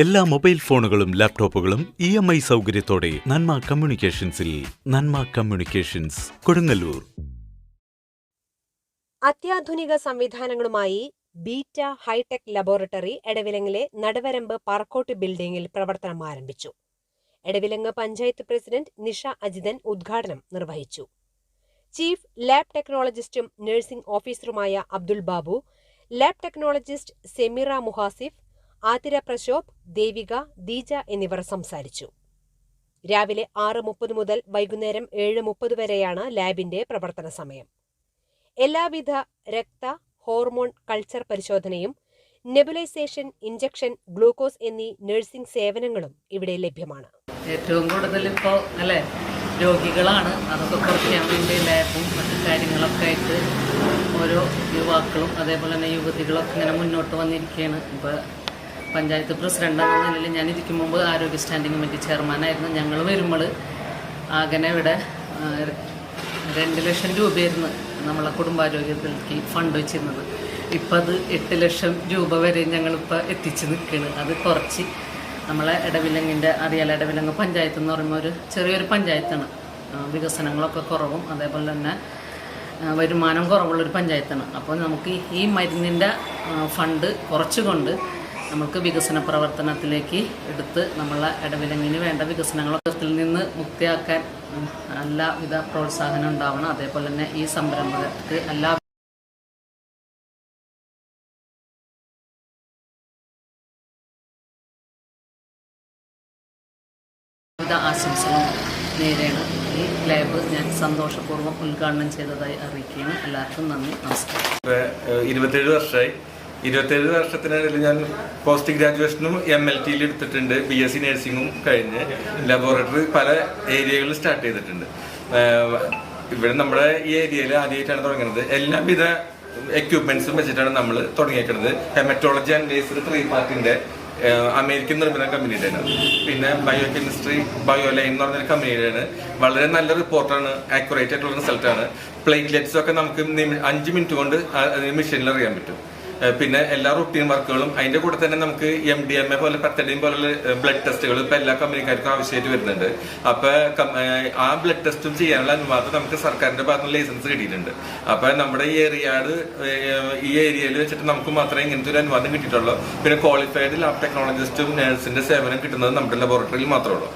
എല്ലാ മൊബൈൽ ഫോണുകളും ലാപ്ടോപ്പുകളും ഇ എം ഐ സൗകര്യത്തോടെ നന്മ കമ്മ്യൂണിക്കേഷൻസിൽ നന്മ കമ്മ്യൂണിക്കേഷൻസ് കൊടുങ്ങല്ലൂർ. അത്യാധുനിക സംവിധാനങ്ങളുമായി ബീറ്റ ഹൈടെക് ലബോറട്ടറി എടവിലങ്ങിലെ നടുവരമ്പ് പാർക്കോട്ട് ബിൽഡിംഗിൽ പ്രവർത്തനം ആരംഭിച്ചു. എടവിലങ്ങ് പഞ്ചായത്ത് പ്രസിഡന്റ് നിഷ അജിതൻ ഉദ്ഘാടനം നിർവഹിച്ചു. ചീഫ് ലാബ് ടെക്നോളജിസ്റ്റും നഴ്സിംഗ് ഓഫീസറുമായ അബ്ദുൽ ബാബു ലാബ് ടെക്നോളജിസ്റ്റ് സെമിറ മുഹാസിഫ് ആതിര പ്രശോഭ് ദേവിക ദീജ എന്നിവർ സംസാരിച്ചു. രാവിലെ ആറ് മുപ്പത് മുതൽ വൈകുന്നേരം ഏഴ് മുപ്പത് വരെയാണ് ലാബിന്റെ പ്രവർത്തന സമയം. എല്ലാവിധ രക്ത ഹോർമോൺ കൾച്ചർ പരിശോധനയും നെബുലൈസേഷൻ ഇഞ്ചക്ഷൻ ഗ്ലൂക്കോസ് എന്നീ നഴ്സിംഗ് സേവനങ്ങളും ഇവിടെ ലഭ്യമാണ്. ഏറ്റവും കൂടുതൽ ഇപ്പോൾ അല്ലെ രോഗികളാണ്. അതൊക്കെ കുറയ്ക്കാൻ വേണ്ടി ലാബും മറ്റു കാര്യങ്ങളൊക്കെ ആയിട്ട് ഓരോ യുവാക്കളും അതേപോലെ തന്നെ യുവതികളൊക്കെ ഇങ്ങനെ മുന്നോട്ട് വന്നിരിക്കുകയാണ്. ഇപ്പോൾ പഞ്ചായത്ത് പ്രസിഡന്റ് എന്ന നിലയിൽ ഞാൻ ഇരിക്കും മുമ്പ് ആരോഗ്യ സ്റ്റാൻഡിംഗ് കമ്മിറ്റി ചെയർമാനായിരുന്നു. ഞങ്ങൾ വരുമ്പോൾ ആകനെ ഇവിടെ രണ്ട് ലക്ഷം രൂപയായിരുന്നു നമ്മളെ കുടുംബാരോഗ്യത്തിലേക്ക് ഫണ്ട് വെച്ചിരുന്നത്. ഇപ്പം അത് എട്ട് ലക്ഷം രൂപ വരെ ഞങ്ങളിപ്പോൾ എത്തിച്ച് നിൽക്കുകയാണ് അത് കുറച്ച് നമ്മളെ ഇടവിലങ്ങിന്റെ അറിയാല ഇടവിലങ്ങ് പഞ്ചായത്ത് എന്ന് പറയുമ്പോൾ ഒരു ചെറിയൊരു പഞ്ചായത്താണ്. വികസനങ്ങളൊക്കെ കുറവും അതേപോലെ തന്നെ വരുമാനം കുറവുള്ളൊരു പഞ്ചായത്താണ്. അപ്പോൾ നമുക്ക് ഈ മരുന്നിന്റെ ഫണ്ട് കുറച്ചുകൊണ്ട് നമുക്ക് വികസന പ്രവർത്തനത്തിലേക്ക് എടുത്ത് നമ്മളെ ഇടവിലങ്ങിന് വേണ്ട വികസനങ്ങളൊക്കെ നിന്ന് മുക്തിയാക്കാൻ എല്ലാവിധ പ്രോത്സാഹനം ഉണ്ടാവണം. അതേപോലെ തന്നെ ഈ സംരംഭകർക്ക് എല്ലാ ആശംസകളും നേരെയാണ് ഈ ലാബ് ഞാൻ സന്തോഷപൂർവം ഉദ്ഘാടനം ചെയ്തതായി അറിയിക്കുകയാണ്. എല്ലാവർക്കും നന്ദി. നമസ്കാരം. ഇരുപത്തേഴ് വർഷമായി ഇരുപത്തേഴ് വർഷത്തിനിടയിൽ ഞാൻ പോസ്റ്റ് ഗ്രാജുവേഷനും എം എൽ ടിയിൽ എടുത്തിട്ടുണ്ട് ബി എസ് സി നഴ്സിംഗും കഴിഞ്ഞ് ലബോറട്ടറി പല ഏരിയകളിൽ സ്റ്റാർട്ട് ചെയ്തിട്ടുണ്ട്. ഇവിടെ നമ്മുടെ ഈ ഏരിയയിൽ ആദ്യമായിട്ടാണ് തുടങ്ങുന്നത്. എല്ലാവിധ എക്യുപ്മെന്റ്സും വെച്ചിട്ടാണ് നമ്മൾ തുടങ്ങിയേക്കുന്നത് ഹെമറ്റോളജി ആൻഡ് ലേസർ ത്രീ പാർട്ടിന്റെ അമേരിക്കൻ നിർമ്മിത കമ്പനിയുടെയാണ് പിന്നെ ബയോ കെമിസ്ട്രി ബയോ ലൈൻ എന്ന് പറഞ്ഞൊരു കമ്പനിയുടെയാണ് വളരെ നല്ല റിപ്പോർട്ടാണ് ആക്യുറേറ്റ് ആയിട്ടുള്ള റിസൾട്ടാണ് പ്ലേറ്റ്ലെറ്റ്സ് ഒക്കെ നമുക്ക് നിമി- അഞ്ച് മിനിറ്റ് കൊണ്ട് മെഷീനിൽ അറിയാൻ പറ്റും. പിന്നെ എല്ലാ റുട്ടീൻ വർക്കുകളും അതിന്റെ കൂടെ തന്നെ നമുക്ക് എം ഡി എം എ പോലെ പത്തടിയും പോലുള്ള ബ്ലഡ് ടെസ്റ്റുകൾ ഇപ്പൊ എല്ലാ കമ്പനിക്കാർക്കും ആവശ്യമായിട്ട് വരുന്നുണ്ട്. അപ്പൊ ആ ബ്ലഡ് ടെസ്റ്റും ചെയ്യാനുള്ള അനുവാദം നമുക്ക് സർക്കാരിന്റെ ഭാഗത്ത് ലൈസൻസ് കിട്ടിയിട്ടുണ്ട്. അപ്പൊ നമ്മുടെ ഈ ഏരിയാട് ഈ ഏരിയയിൽ വെച്ചിട്ട് നമുക്ക് മാത്രമേ ഇങ്ങനത്തെ ഒരു അനുവാദം കിട്ടിയിട്ടുള്ളൂ. പിന്നെ ക്വാളിഫൈഡ് ലാബ് ടെക്നോളജിസ്റ്റും നഴ്സിന്റെ സേവനം കിട്ടുന്നത് നമ്മുടെ ലബോറട്ടറിയിൽ മാത്രമേ ഉള്ളൂ.